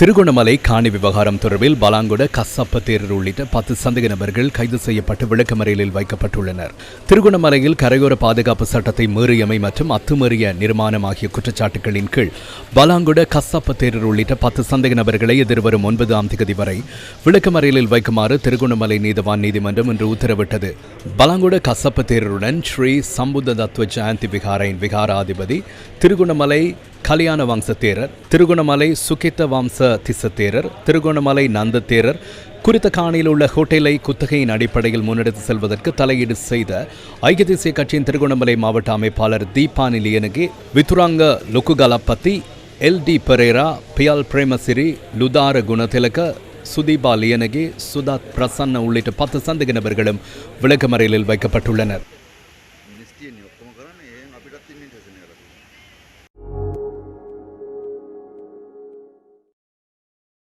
திருகோணமலை காணி விவகாரம் தொடர்பில் பலாங்குட கசப்ப தேரர் உள்ளிட்ட பத்து சந்தேக நபர்கள் கைது செய்யப்பட்டு விளக்கமறியலில் வைக்கப்பட்டுள்ளனர். திருகோணமலையில் கரையோர பாதுகாப்பு சட்டத்தை மீறியமை மற்றும் அத்துமீறிய நிர்மாணம் ஆகிய குற்றச்சாட்டுகளின் கீழ் பலாங்குட கசப்ப தேரர் உள்ளிட்ட பத்து சந்தேக நபர்களை எதிர்வரும் ஒன்பதாம் தேதி வரை விளக்கமறியலில் வைக்குமாறு திருகோணமலை நீதவான் நீதிமன்றம் இன்று உத்தரவிட்டது. பலாங்குட கசப்ப தேரருடன் ஸ்ரீ சம்புத்த தத்துவ ஜெயந்தி விகாரையின் விகாராதிபதி திருகோணமலை கல்யாண வம்ச தேரர் திருகோணமலை சுகித்த வம்ச திச தேரர் திருகோணமலை நந்த தேரர் குறித்த காணியில் உள்ள ஹோட்டலை குத்தகையின் அடிப்படையில் முன்னெடுத்து செல்வதற்கு தலையீடு செய்த ஐக்கிய தேசிய கட்சியின் திருகோணமலை மாவட்ட அமைப்பாளர் தீபானி வித்துராங்க லுக்குகலப்பத்தி எல் டி பெரேரா பியால் பிரேமசிரி லுதார குணதிலக சுதீபா லியனகி சுதாத் பிரசன்ன உள்ளிட்ட பத்து சந்தேக நபர்களும் விளக்கமறையில் வைக்கப்பட்டுள்ளனர்.